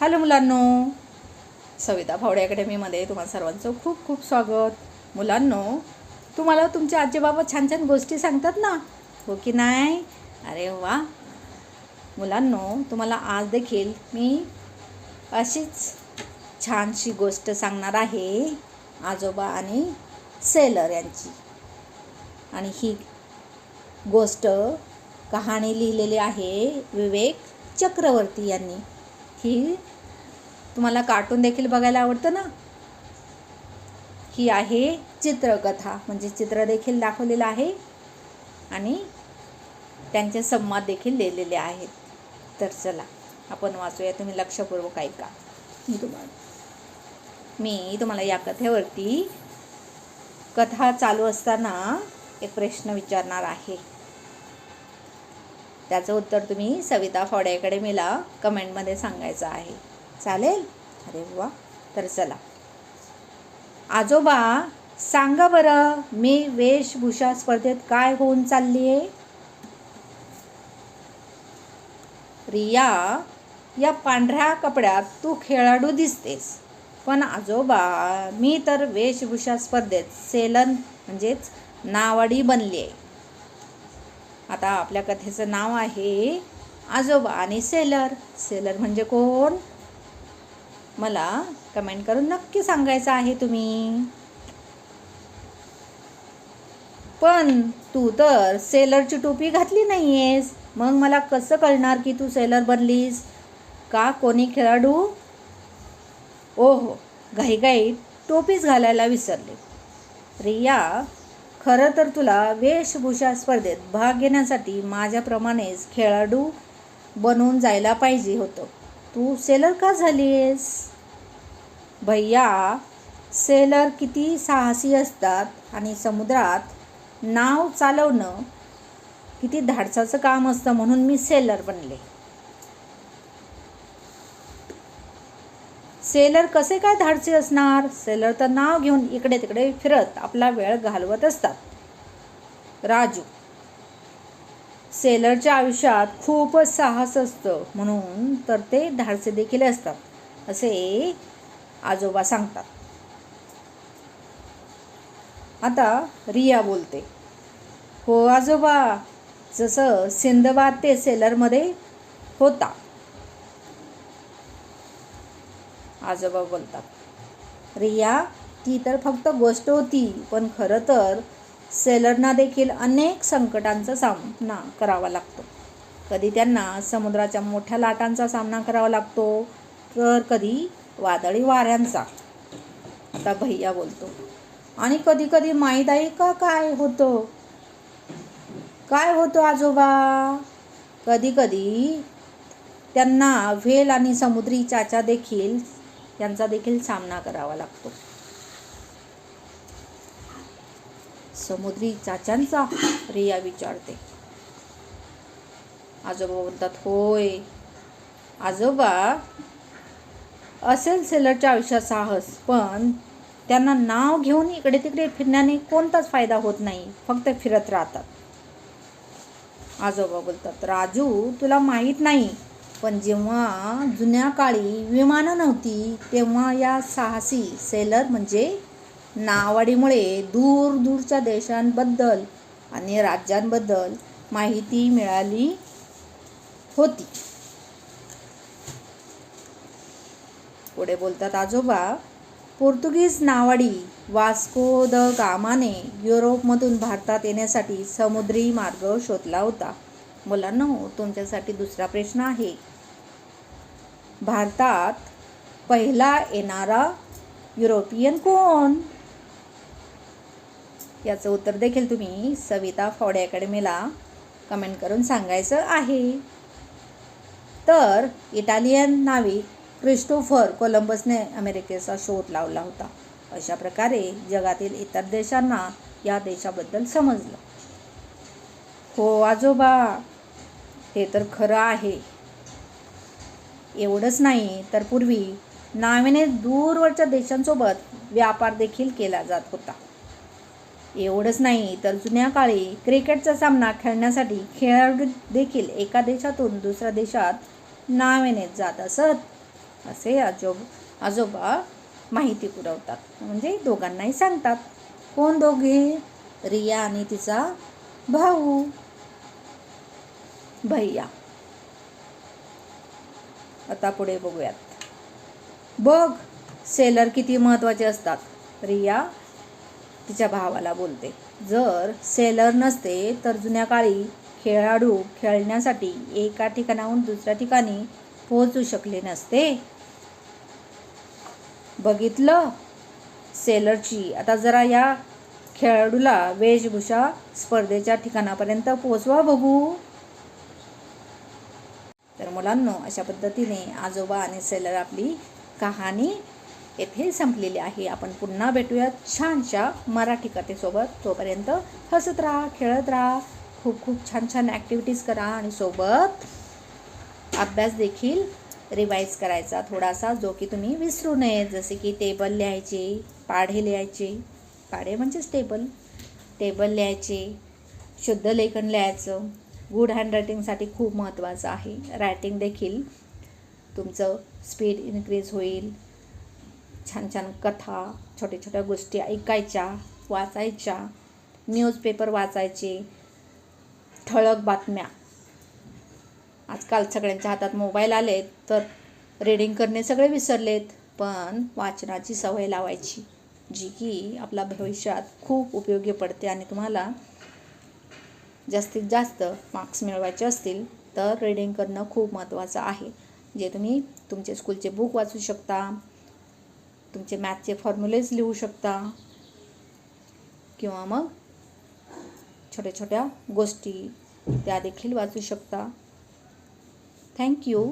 Hello मुलांनो. सविता फावडे अकॅडमीमध्ये तुम्हाला सर्वांचं खूप खूप स्वागत. मुलांनो तुम्हाला तुमचे आजी बाबा छान छान गोष्टी सांगतात ना? हो की नाही? अरे वा. मुलांनो तुम्हाला आज देखील मी अशीच छानशी गोष्ट सांगणार आहे. आजोबा आणि सेलर यांची. आणि ही गोष्ट कहाणी लिहिलेली आहे विवेक चक्रवर्ती यांनी. ही तुम्हाला कार्टून देखील बघायला आवडतं ना? ही आहे चित्रकथा म्हणजे चित्र देखील दाखवलेलं आहे आणि त्यांचे संवाद देखील लिहिलेले आहेत. तर चला आपण वाचूया तुम्ही लक्षपूर्वक ऐका. मी तुम्हाला मी तुम्हाला या कथेवरती कथा चालू असताना एक प्रश्न विचारणार आहे. त्याचं उत्तर तुम्ही सविता फॉडे मला कमेंटमध्ये सांगायचं आहे. चालेल? अरे वा. तर चला. आजोबा सांगा बरं मी वेशभूषा स्पर्धेत काय होऊन चालली आहे रिया या पांढऱ्या कपड्यात तू खेळाडू दिसतेस. पण आजोबा मी तर वेशभूषा स्पर्धेत सेलन म्हणजेच नावाडी बनली आहे आता आपल्या कथेचं नाव आहे आजोबा आणि सेलर. सेलर म्हणजे कोण? मला कमेंट करून नक्की सांगायचं आहे तुम्ही. पण तू तर सेलरची टोपी घातली नाही आहेस मग मला कसं कळणार की तू सेलर बनलीस? का कोणी खेळाडू? ओहो घाईघाईत टोपीच घालायला विसरले. रिया खरं तर तुला वेशभूषा स्पर्धेत भाग घेण्यासाठी माझ्याप्रमाणेच खेळाडू बनवून जायला पाहिजे होतं. तू सेलर का झालीस भैया सेलर किती साहसी असतात आणि समुद्रात नाव चालवणं किती धाडसाचं काम असतं म्हणून मी सेलर बनले. सेलर कसे काय धाडसे असणार? सेलर तर नाव घेऊन इकडे तिकडे फिरत आपला वेळ घालवत असतात. राजू सेलरच्या आयुष्यात खूपच साहस असतं म्हणून तर ते धाडसे देखील असतात असे आजोबा सांगतात. आता रिया बोलते हो आजोबा जसं सिंदबाद ते सेलरमध्ये होता. आजोबा बोलतात. रिया ती तर फक्त गोष्ट होती पण खरं तर सेलरना देखील अनेक संकटांचा सामना करावा लागतो. कधी त्यांना समुद्राच्या मोठ्या लाटांचा सामना करावा लागतो तर कधी वादळी वाऱ्यांचा. आता भैया बोलतो आणि कधी कधी माहीत आहे का काय होतं? काय होतं आजोबा? कधी कधी त्यांना व्हेल आणि समुद्री चाचा देखील यांचा देखील सामना करावा लागतो. समुद्री चाचांचा रिया विचारते. आजोबा बोलतात होय आजोबा असेल सेलरच्या आयुष्यात साहस पण त्यांना नाव घेऊन इकडे तिकडे फिरण्याने कोणताच फायदा होत नाही फक्त फिरत राहतात. आजोबा बोलतात राजू तुला माहीत नाही पण जेव्हा जुन्या काळी विमानं नव्हती तेव्हा या साहसी सेलर म्हणजे नावाडीमुळे दूर दूरच्या देशांबद्दल आणि राज्यांबद्दल माहिती मिळाली होती. पुढे बोलतात आजोबा पोर्तुगीज नावाडी वास्को द गामाने युरोपमधून भारतात येण्यासाठी समुद्री मार्ग शोधला होता. मुलांना तुमच्यासाठी दुसरा प्रश्न आहे. भारतात पहिला येणारा युरोपियन कोण? याचं उत्तर देखील तुम्ही सविता फावडे अकॅडमीला कमेंट करून सांगायचं आहे. तर इटालियन नाविक क्रिस्टोफर कोलंबसने अमेरिकेचा शोध लावला होता. अशा प्रकारे जगातील इतर देशांना या देशाबद्दल समजलं. हो आजोबा हे तर खरं आहे. एवढंच नाही तर पूर्वी नावेने दूरवरच्या देशांसोबत व्यापार देखील केला जात होता. एवढंच नाही तर जुन्या काळी क्रिकेटचा सामना खेळण्यासाठी खेळाडू देखील एका देशातून दुसऱ्या देशात नावेने जात असत असे आजोब आजोबा माहिती पुरवतात. म्हणजे दोघांनाही सांगतात कोण दोघे? रिया आणि तिचा भाऊ. भैया. आता पुढे बघूयात. बघ सेलर किती महत्त्वाचे असतात. रिया तिच्या भावाला बोलते. जर सेलर नसते तर जुन्या काळी खेळाडू खेळण्यासाठी एका ठिकाणाहून दुसऱ्या ठिकाणी पोहोचू शकले नसते. बघितलं? सेलरची आता जरा या खेळाडूला वेशभूषा स्पर्धेच्या ठिकाणापर्यंत पोहोचवा बघू. मुलांनो अशा पद्धतीने आजोबा आणि सेलर आपली कहाणी येथे संपलेली आहे. आपण पुन्हा भेटूयात छानशा मराठी कथेसोबत. तोपर्यंत हसत राहा खेळत राहा खूप खूप छान छान ॲक्टिव्हिटीज करा आणि सोबत अभ्यास देखील रिवाईज करायचा. थोडासा जो की तुम्ही विसरू नये जसे की टेबल लिहायचे पाढे लिहायचे. पाढे म्हणजेच टेबल टेबल लिहायचे शुद्ध लेखन लिहायचं. गुड हँडरायटिंगसाठी खूप महत्त्वाचं आहे. रायटिंग देखील तुमचं स्पीड इन्क्रीज होईल. छान छान कथा छोट्या छोट्या गोष्टी ऐकायच्या वाचायच्या. न्यूजपेपर वाचायचे. ठळक बातम्या. आजकाल सगळ्यांच्या हातात मोबाईल आले तर रीडिंग करणे सगळे विसरलेत पण वाचनाची सवय लावायची जी की आपल्या भविष्यात खूप उपयोगी पडते आणि तुम्हाला जास्तीत जास्त मार्क्स मिळवायचे असतील तर रीडिंग करणं खूप महत्त्वाचं आहे. जे तुम्ही तुमचे स्कूलचे बुक वाचू शकता तुमचे मॅथचे फॉर्म्युलेज लिहू शकता किंवा मग छोट्या छोट्या गोष्टी त्या देखील वाचू शकता. थँक्यू